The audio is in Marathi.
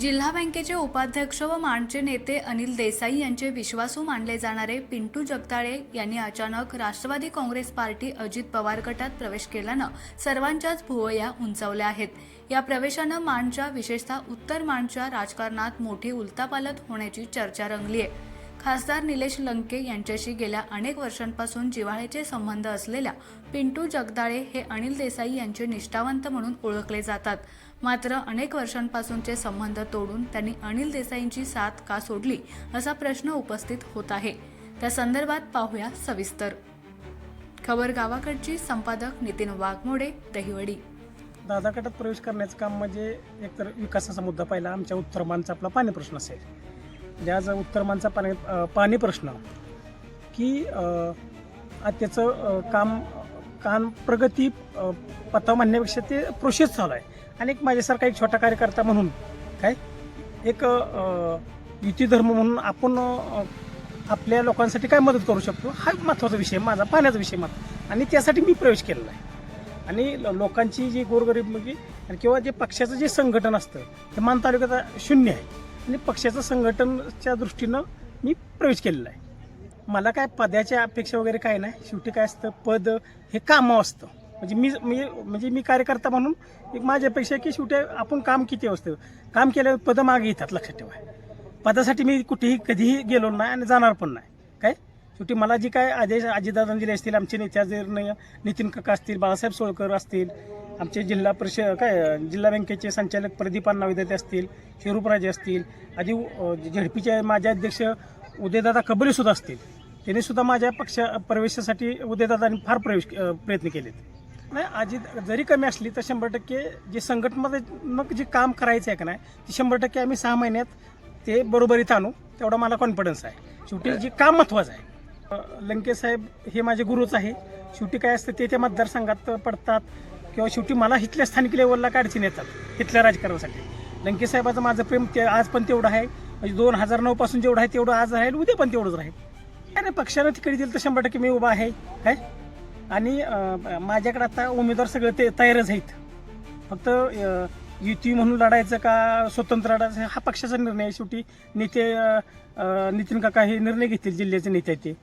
जिल्हा बँकेचे उपाध्यक्ष व माणचे नेते अनिल देसाई यांचे विश्वासू मानले जाणारे पिंटू जगताळे यांनी अचानक राष्ट्रवादी काँग्रेस पार्टी अजित पवार गटात प्रवेश केल्यानं सर्वांच्याच भुवया उंचावल्या आहेत. या प्रवेशानं माणच्या विशेषतः उत्तर माणच्या राजकारणात मोठी उलतापालत होण्याची चर्चा रंगली आहे खासदार निलेश लंके यांच्याशी गेल्या अनेक वर्षांपासून जिव्हाळ्याचे संबंध असलेल्या पिंटू जगदाळे हे अनिल देसाई यांचे निष्ठावंत म्हणून ओळखले जातात. मात्र अनेक वर्षांपासूनचे संबंध तोडून त्यांनी अनिल देसाईंची साथ का सोडली असा प्रश्न उपस्थित होत आहे. त्या संदर्भात पाहूया सविस्तर. खबर गावाकडची संपादक नितीन वाघमोडे दहिवडी. दादा प्रवेश करण्याचं काम म्हणजे एकतर विकासाचा मुद्दा पहिला आमच्या उत्तरमानचा आपला पाणी प्रश्न असेल. म्हणजे उत्तर उत्तरमानचा पाणी पाणी प्रश्न की त्याचं काम काम प्रगती पत्ता म्हणण्यापेक्षा ते प्रोसेस चालू आहे. आणि एक माझ्यासारखा एक छोटा कार्यकर्ता म्हणून काय? एक अं, युती धर्म म्हणून आपण आपल्या लोकांसाठी काय मदत करू शकतो? हा महत्त्वाचा विषय माझा पाण्याचा विषय मात्र. आणि त्यासाठी मी प्रवेश केलेला आहे. आणि ल- लोकांची जी गोरगरीब म्हणजे आणि किंवा जे पक्षाचं जे संघटन असतं ते मान तालुक्यात शून्य आहे. आणि पक्षाचं संघटनच्या दृष्टीनं मी प्रवेश केलेला आहे. मला काय पदाच्या अपेक्षा वगैरे काय नाही. शेवटी काय असतं पद हे कामं असतं. म्हणजे मी मी म्हणजे मी कार्यकर्ता म्हणून एक माझी अपेक्षा आहे की शेवटी आपण काम किती असतं काम केल्यावर पदं मागे येतात लक्षात ठेवा. पदासाठी मी कुठेही कधीही गेलो नाही आणि जाणार पण नाही. काय? शेवटी मला जी काय आदेश अजितदादांनी दिले असतील आमचे नेत्याचे निर्णय नितीन काका असतील बाळासाहेब सोळकर असतील आमचे जिल्हा परिषद काय जिल्हा बँकेचे संचालक प्रदीप अण्णा विद्यार्थी असतील शिरूपराजे असतील आधी झेडपीचे माझे अध्यक्ष उदयदादा कबरेसुद्धा असतील. त्यांनी सुद्धा माझ्या पक्ष प्रवेशासाठी उदयदादांनी फार प्रवेश प्रयत्न केलेत. नाही आजी जरी कमी असली तर शंभर टक्के जे संघटनात्मक जे काम करायचं आहे का नाही ते शंभर टक्के आम्ही सहा महिन्यात ते बरोबरीत आणू तेवढा मला कॉन्फिडन्स आहे. शेवटी जे काम महत्त्वाचं आहे. लंकेसाहेब साहेब हे माझे गुरुच आहे. शेवटी काय असतं ते त्या मतदारसंघात पडतात. किंवा शेवटी मला इथल्या स्थानिक लेवलला काय अडचणी येतात? इथल्या राजकारणासाठी. लंके साहेबाचं माझं प्रेम ते आज पण तेवढं आहे. म्हणजे दोन हजार नऊ पासून जेवढं आहे तेवढं आज राहील उद्या पण तेवढंच राहील. काय पक्षानं तिकडे दिलं तर शंभर टक्के मी उभा आहे. काय आणि माझ्याकडे आता उमेदवार सगळे ते तयारच आहेत. फक्त युती म्हणून लढायचं का स्वतंत्र लढायचं हा पक्षाचा निर्णय आहे. शेवटी नेते नितीन काका हे निर्णय घेतील जिल्ह्याचे नेते ते.